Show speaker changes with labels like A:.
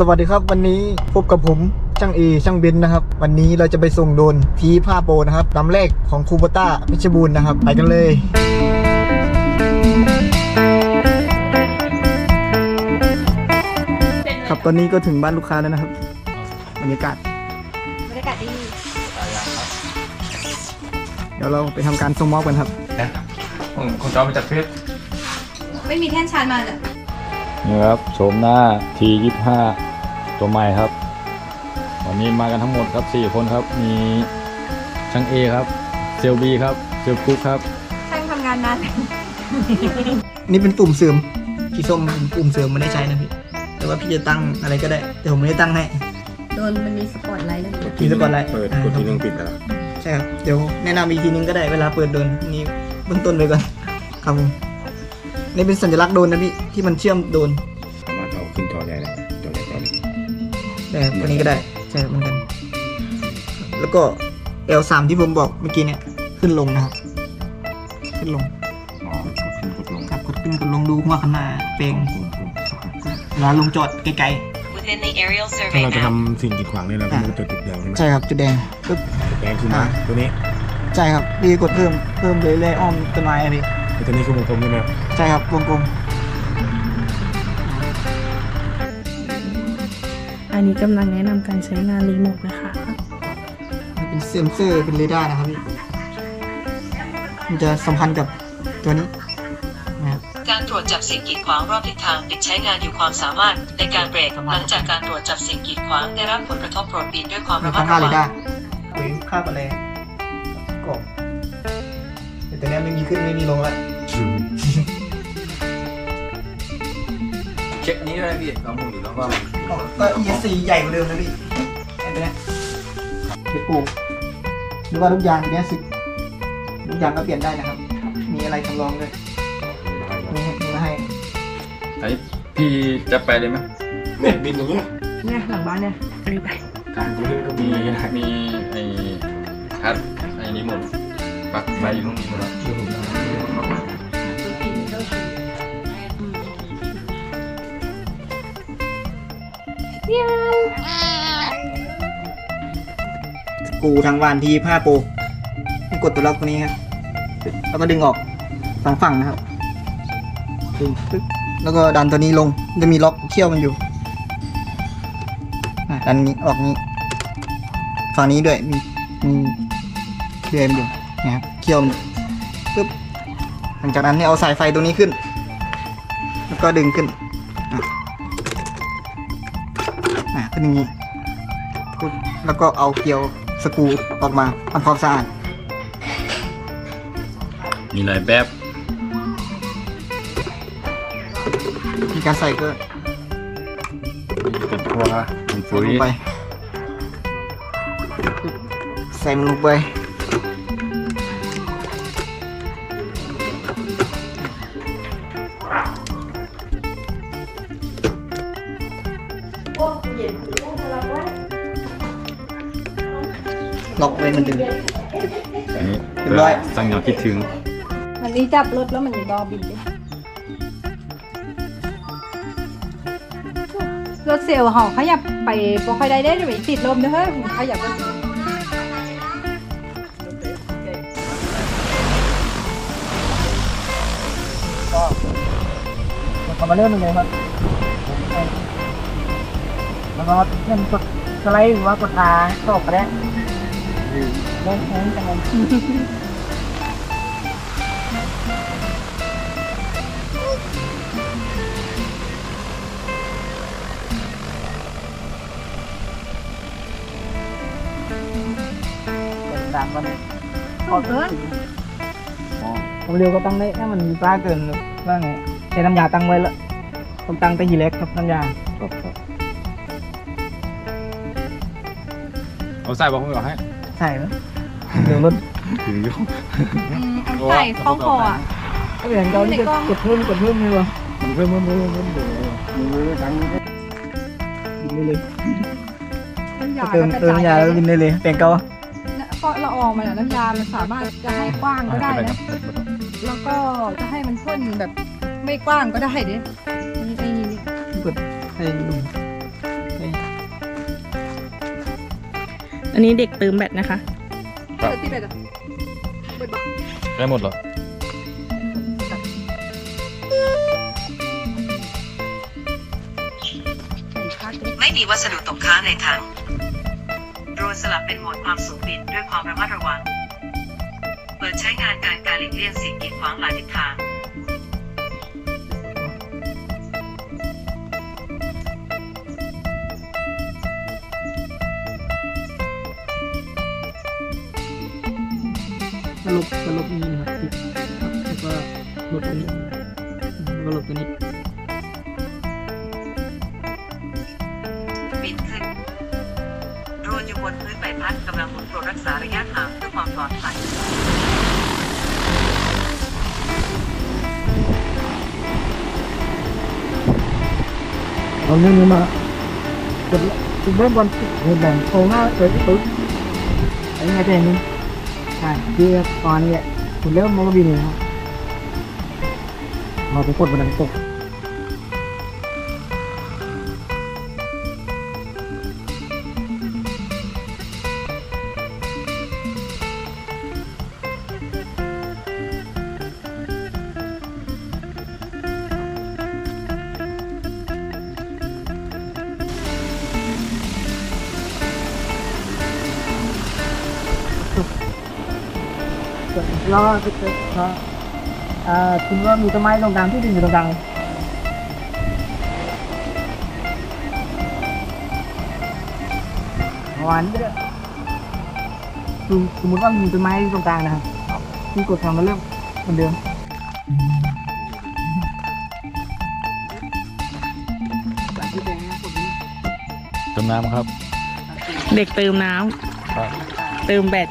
A: สวัสดีครับวันนี้พบกับผมช่างเอช่างเบนนะครับ วันนี้เราจะไปส่งโดรนทีผ้าโปรนะครับลำแรกของคูโบต้าพิชรบูรณ์นะครับ ไปกันเลยครับตอนนี้ก็ถึงบ้านลูกค้าแล้วนะครับบรรยากาศ
B: บรรยากาศดี
A: เดี๋ยวเราไปทำการส่งมอบกันครับ
C: นะของของจอมาจากเพชร
B: ไม่มีแท่นชานมาเลย
D: นี่ครับโฉมหน้า T25 ตัวใหม่ครับ วันนี้มากันทั้งหมดครับ 4 คนครับ มีช่างเอครับ เซลบีครับ เซลกุ๊กครับ
B: ช่างทำงานนาน
A: นี่เป็นปุ่มเสริมพี่ส้มเป็นปุ่มเสริมไม่ได้ใช้นะพี่ แต่ว่าพี่จะตั้งอะไรก็ได้ แต่ผมไม่ได้ตั้งให้
B: โดนมันมีสปอตไลท์เลย
A: พี่สปอตไลท์
C: เปิด
A: อ่าก
C: ดทีนึงปิดแล้ว
A: ใช่ครับ เดี๋ยวแนะนำอีกทีนึงก็ได้เวลาเปิดโดรนนี่เบื้องต้นไปก่อนครับผม นี่เป็นสัญลักษณ์โดรนนะพี่ที่มันเชื่อมโดรน
C: สามารถเอาขึ้นจอใหญ่ได้จอใหญ่จอเล็ก
A: แต่ตัวนี้ก็ได้ใช่เหมือนกัน แล้วก็ L3 ที่ผมบอกเมื่อกี้เนี่ยขึ้นลงนะครับ ขึ้นลง
C: อ๋อกดขึ้นกดลง
A: ครับกดขึ้นกดลงดูหัวข้างหน้าเปลงเวลาลงจอดไกล
E: within the aerial
C: ถ้า
E: survey
C: เราจะ
E: map.
C: ทำสิ่งกีดขวางนี่เราก็ต้องตัวจุดแดงใช่ไหม
A: ๆใช่ครับจุดแดงปึ๊บ
C: จุดแดงคือมา
A: อ่า
C: ตัวนี้
A: ใช่ครับพี่กดเพิ่มเพิ่มเลยเลยๆอ้อมต้นไม้อะพี่
C: ไอ้ตัวนี้คือวงกลมใช่ไหม
A: ใช่ครับวงกลม
F: อันนี้กำลังแนะนำการใช้งานรีโมทนะคะ
A: มันเป็นเซ็นเซอร์เป็นเรดาร์นะครับพี่มันจะสัมพันธ์กับตัวนี้นะครับ
E: การตรวจจับสิ่งกีดขวางรอบทิศทางปิดใช้งานอยู่ความสามารถในการเบรกหลังจากการตรวจจับสิ่งกีดขวางได้รับผลกระทบโปรดปีนด้วยความ
A: มี
E: ระมั
A: ทั้
E: ด
A: งค่า
E: ระ
A: เร
E: วัง
A: ดาร์หรือค่าอะไรกรอบแต่ตัวเนี้ยไม่มีขึ้นไม่มีลงแล้ว
G: เช็คอันนี้ด้วยนะพี่ลองหมุนดูแล้วว่ามัน
A: อ๋อก็ ESC ใหญ่กว่าเดิมนะพี่ไอ้ตัวเนี้ยเก็บปูหรือว่าลูกยางตัวเนี้ยสึกลูกยางก็เปลี่ยนได้นะครับ มีอะไรทำรองด้วยมีให้มีมาให้
G: อันนี้พี่จะไปเลยไหม
C: เนี่ยบินอย่างนี้
F: เนี่ยหลังบ้านเนี่ยรีบไป
C: การตัวนี้ก็
G: มี
C: มี
G: มีไอ้คัดไอ้นี้หมดปลักไฟอยู่ตรงนี้หมดแล้ว
A: กูทางวานทีผ้าโปกดตัวล็อกตัวนี้ครับแล้วก็ดึงออกสองฝั่งนะครับดึงปึ๊บแล้วก็ดันตัวนี้ลงจะมีล็อกเขี้ยวมันอยู่ดันนี้ออกนี้ฝั่งนี้ด้วยมีมีเดือยมันอยู่นะครับเขี้ยวมันปึ๊บหลังจากนั้นเนี่ยเอาสายไฟตัวนี้ขึ้น แล้วก็ดึงขึ้น ขึ้นอย่างนี้ปึ๊บแล้วก็เอาเกลียวสกรูออกมาทำความสะอาด
G: มีหลายแบบ
A: มีการใส่ก็
G: เป็นตัวเป็น
A: ใส่
G: ปุ๋ย
A: ลงไปใส่มันลงไป ล็อกไว้มันดิม
G: อันนี้
A: เรียบร้อย
G: สั่งย่าคิดถึง
B: มันนี้จับรถแล้วมันมีบอบินด้วยรถเซลล์เขาขยับไปพอค่อยได้ได้เดี๋ยวไปติดลมเด้อเฮ้ยขยับไป
A: ก็มาเริ่มเลยครับ แล้วก็เล่นกดสไลด์หรือว่ากดอาตกก็ได้เล่นแข่งกันต่างกันพอเกินผมเร็วก็ตั้งได้ถ้ามันมีป้าเกินว่าไงแต่น้ำยาตั้งไว้แล้วผมตั้งแต่ทีเล็กครับน้ำยา
D: เอาใส่บอกผมก่อนให้
A: ใช่ไหมเดี๋ยวรถ
D: ถืออยู่
B: ใส่ข้องคออะ
A: ก็เหมือนเขาที่จะกดเพิ่มกดเพิ่มเลยวะ
C: มันเพิ่มเพิ่มเพิ่มเพิ่มเดี๋ยวมือตั้ง
A: บินได้เลย
B: น้ำยา
A: เติมเติมน้ำยาแล้วบินได้เลยเปลี่ยนเกา
B: ก็ละอองมันอะน้ำยา มันสามารถจะให้กว้างก็ได้นะ แล้วก็จะให้มันพ่นแบบไม่กว้างก็ได้ดินี่ไอ้นี่
A: กดให้
H: อันนี้เด็กเติมแบตนะคะ
G: ครับ
B: ที่เป็นอะเปิดบอก
G: ได้หมดเหรอ
E: ไม่มีวัสดุตกค้างในถังโดรนสลับเป็นโหมดความสูงบินด้วยความระมัดระวัง เปิดใช้งานการการหลีกเลี่ยงสิ่งกีดขวางหลายทิศทาง
A: สรุปสรุปนี้นะครับติดครับแล้วก็หลุดตัวนี้แล้วก็หลุดตัวนี้
E: บินขึ้นโดรนอยู่บนพื้นใบพัดกำลังหมุนโปรดรักษาระยะห่างเพื่อความปลอดภัย
A: เอาเรื่องนี้มาจุดจุดเริ่มบอลเห็นแบ่งโค้งหน้าเสร็จปุ๊บไอ้ไงแต่นี้ ใช่ที่ตอนนี้คุณเริ่มมองบินเลยครับเราไปกดบนนั้นตก แล้วก็จะจะเอ่อคุณว่ามีต้นไม้ตรงกลางที่ดินอยู่ตรงกลางประมาณนี้ก็ได้สมสมมติว่ามีต้นไม้ตรงกลางนะครับที่กดทำมาเริ่มเหมือนเดิม
G: เติมน้ำครับ
H: เด็กเติมน้
G: ครับำ
H: เติมแบต